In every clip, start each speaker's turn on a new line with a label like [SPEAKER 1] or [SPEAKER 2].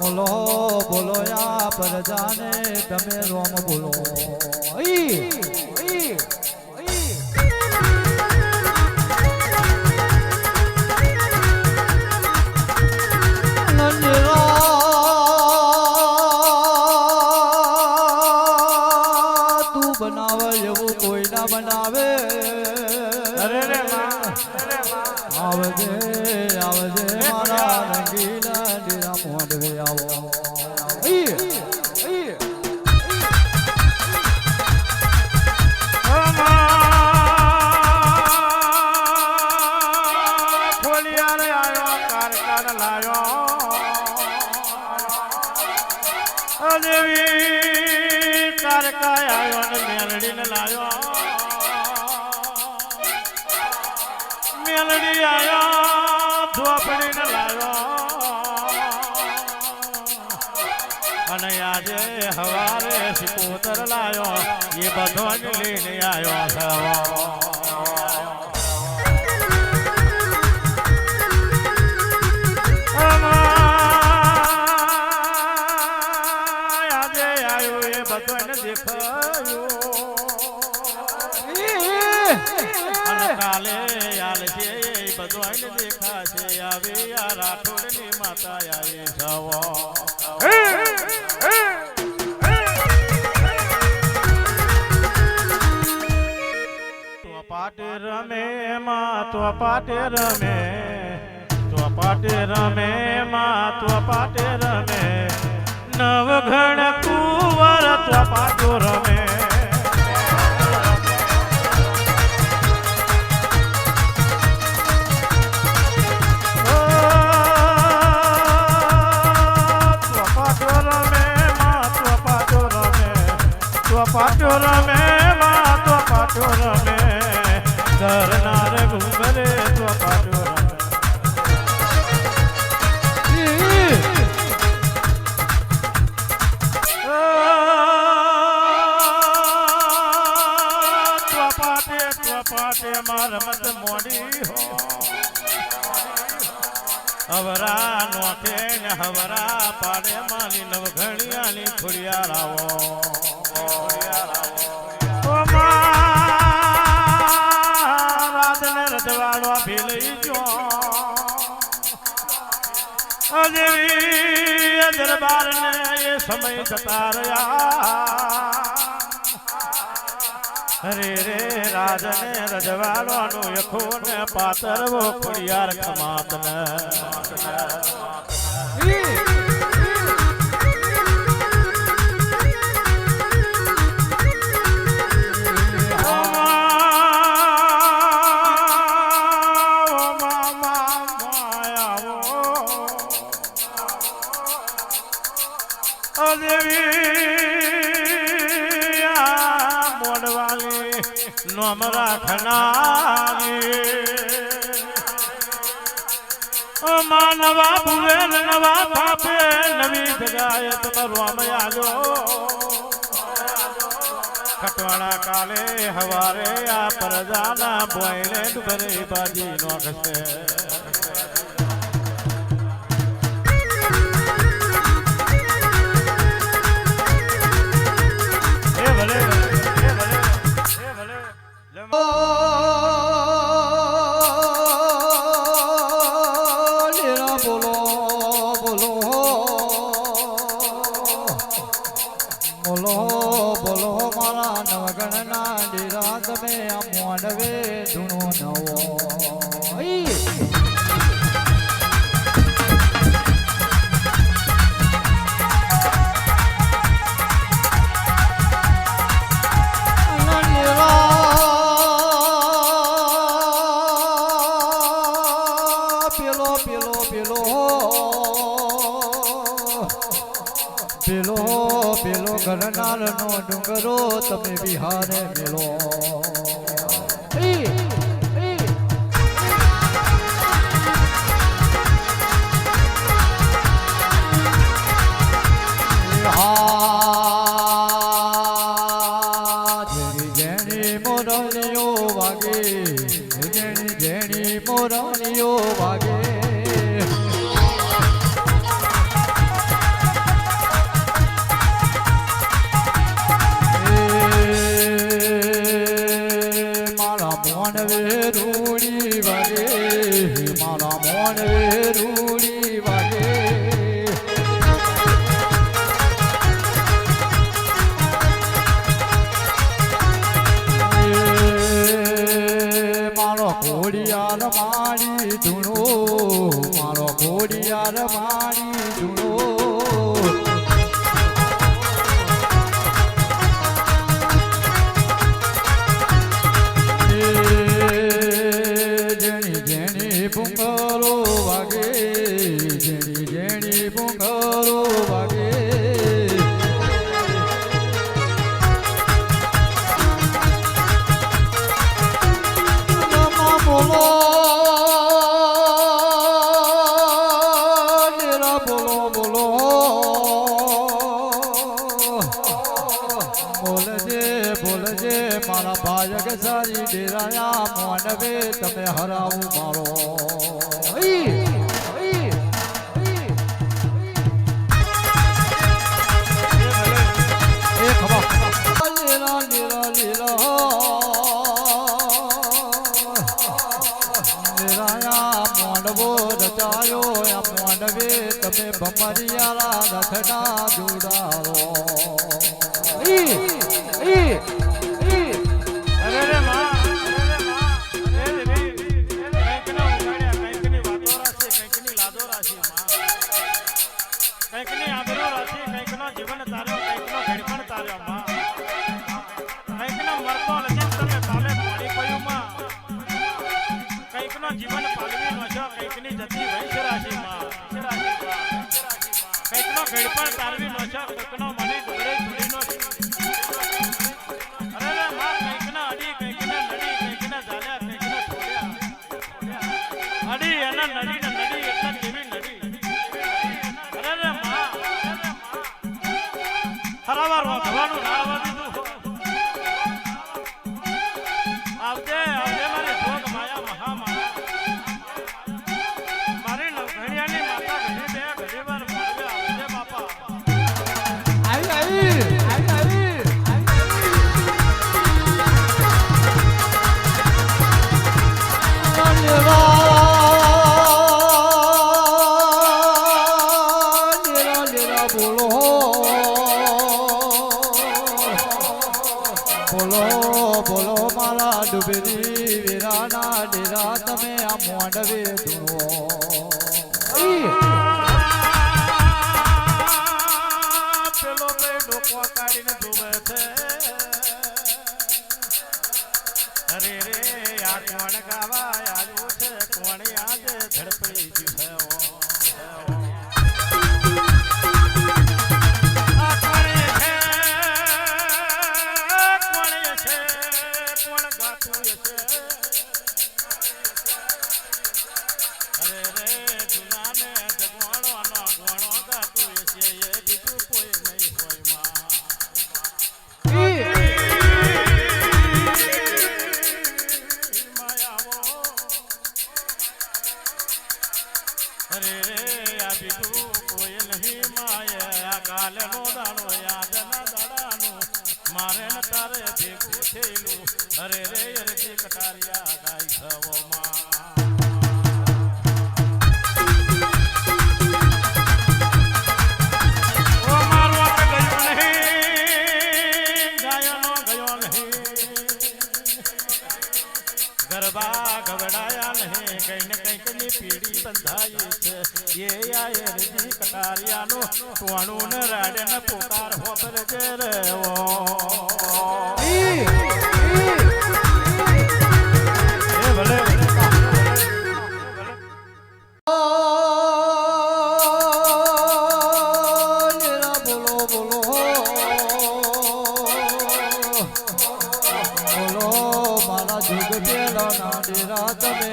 [SPEAKER 1] બોલો બોલો યા પ્રજાને તમે રોમ બોલો ઈ
[SPEAKER 2] અદેવી કારકાય આયો ને મેલડીને લાયો મેલડી આયો ધોપડીને લાયો હવારે સિકોતર લાયો એ બધો જ લઈને આવ્યો તો પાટે રમે, તો પાટે રમે, માં તો પાટે રમે. નવઘણ કુંવર તો પાટો રમે. પાટો રમે, માં તો પાટો રમે. તો માં તો પાટો રમે કરનાર ઘુંઘરે તો પાટો રમે ત્વપાટે ત્વપાટે માર મત મોડી હો હવરા નોખે ને હવરા પાડે માની નવઘણિયાની ખોડિયાર આવો અજવી દરબાર ને એ સમય જતા રહ્યા હરે રે રાજને રજવાડવાનો યખો ને પાતરવો ખોડિયાર ખમાત ને રાખનારી માનવા ભુવેલ નવા પાપે નવી જગાએ તમારું આમયાજો ખટવાણા કાલે હવારે આ પરજાના બોયલે ડુબરે બાજી નોખશે
[SPEAKER 1] પેલો પેલો પેલો પેલો પેલો ગરનાર નો ડુંગરો તમે બિહારે મેલો મોનવે રૂડી વાગે. મારા મોનવે રૂડી વાગે. મારો ઘોડિયાર મારી ધૂણો. મારો ઘોડિયાર મારી ખરો વાગે. મારા ભાઈ સારી ડેરાયા મોનવે તમે હરાવું મારો માંડવો રચાયો આ માંડવે તમે ભમરિયારા રથના જોડાવો ડુબરી વીરાના ડેરા તમે આ મોંડવે ધૂણો
[SPEAKER 2] પેલો ભાઈ ડોકવા કાઢીને ધૂમે છે અરે રે, આ કોણ ગાવા આવ્યું છે? કોણ આજે ધડપડી ગયું? back to yourself. સંધાય છે. એ આયે રજી કટારિયાનો ટોણું ને રાડે ને
[SPEAKER 1] પોતાર હોતરે જે રેવો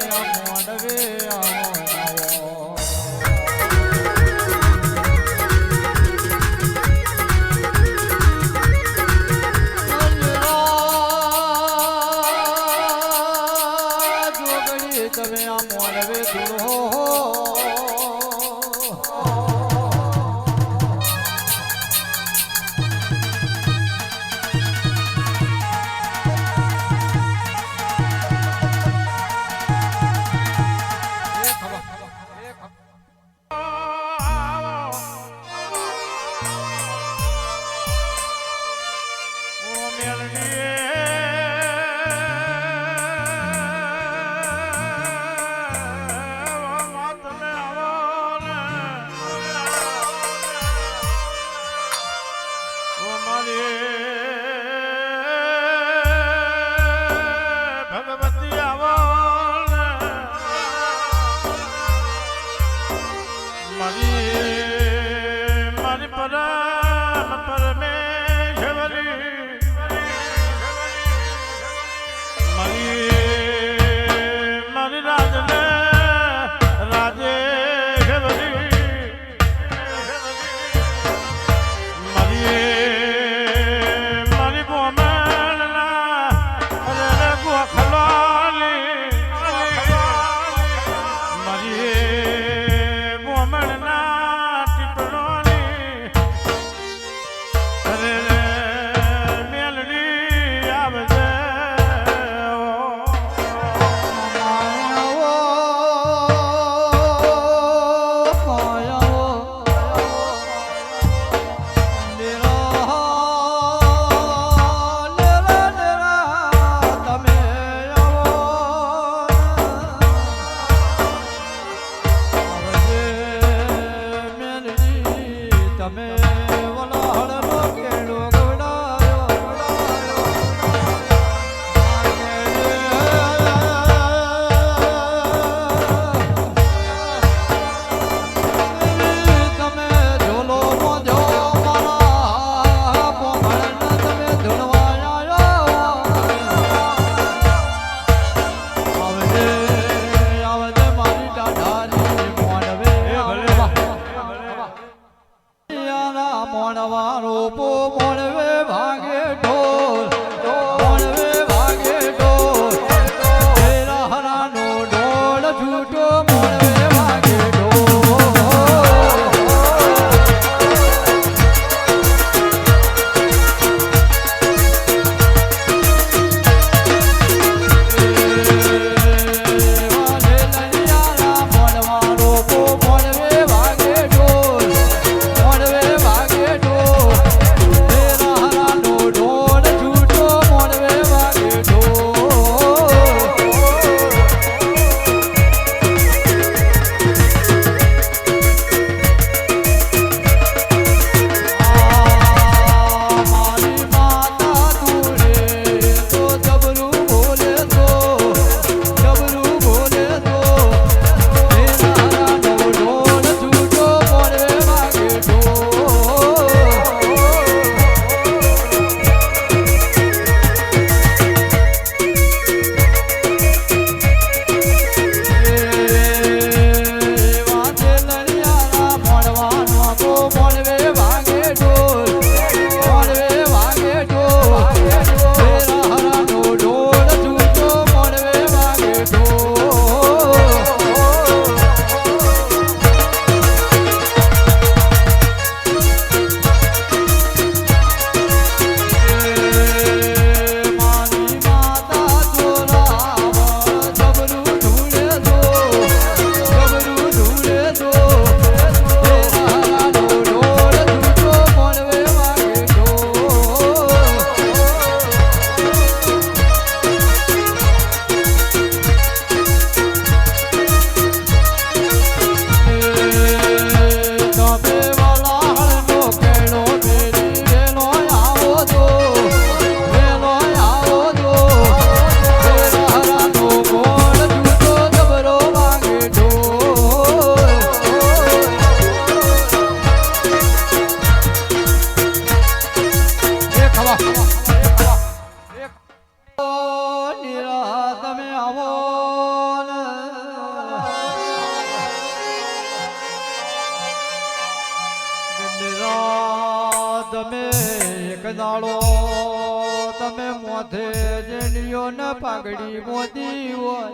[SPEAKER 1] મોડવે આવો
[SPEAKER 2] ઓ
[SPEAKER 1] મોણવા રૂપો મોણવે મોતી હોય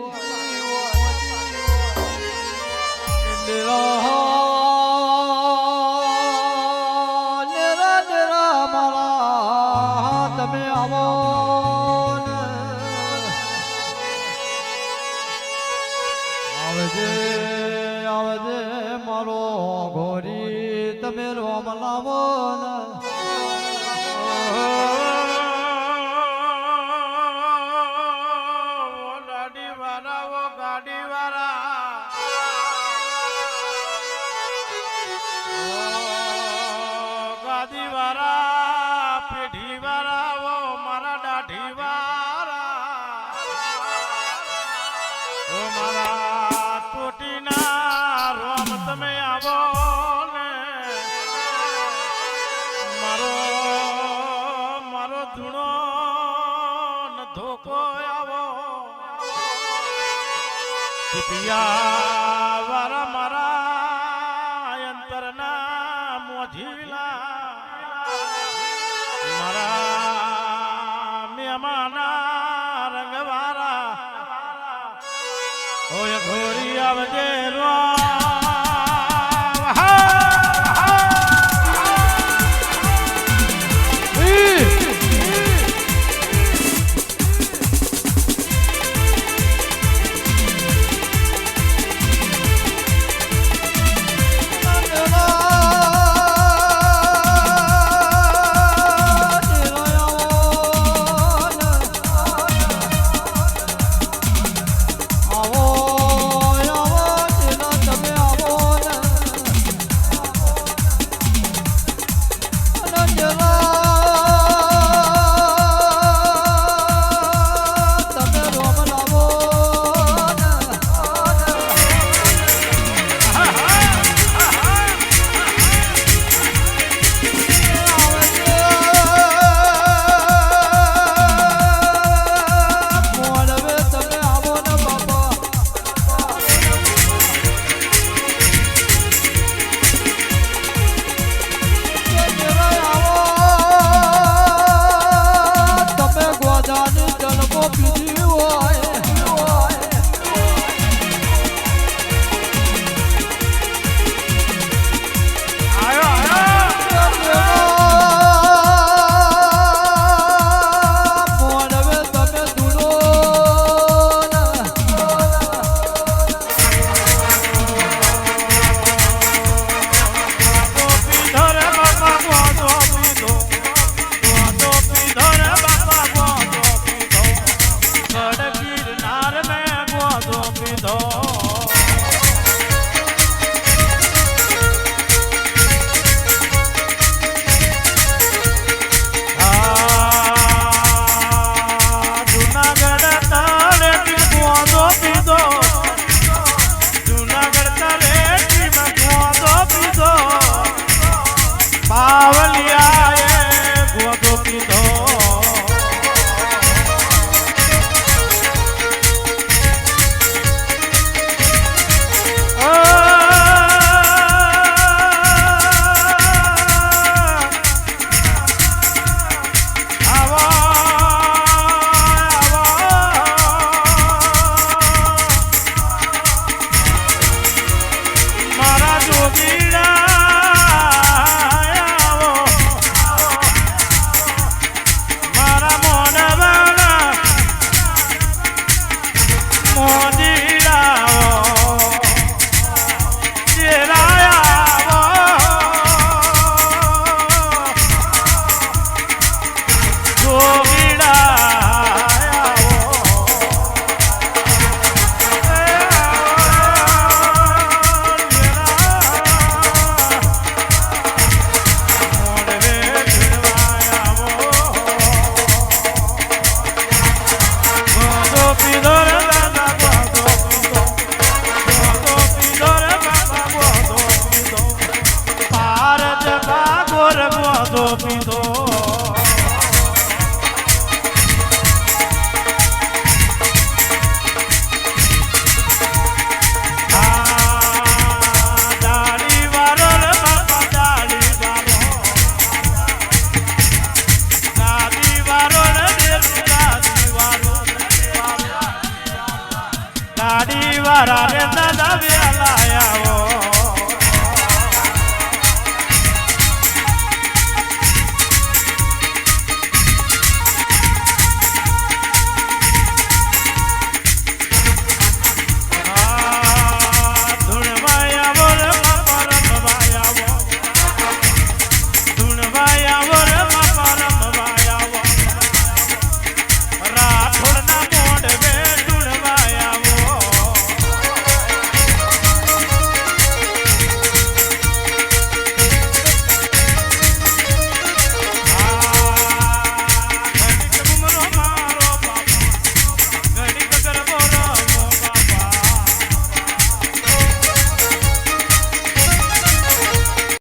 [SPEAKER 2] love me.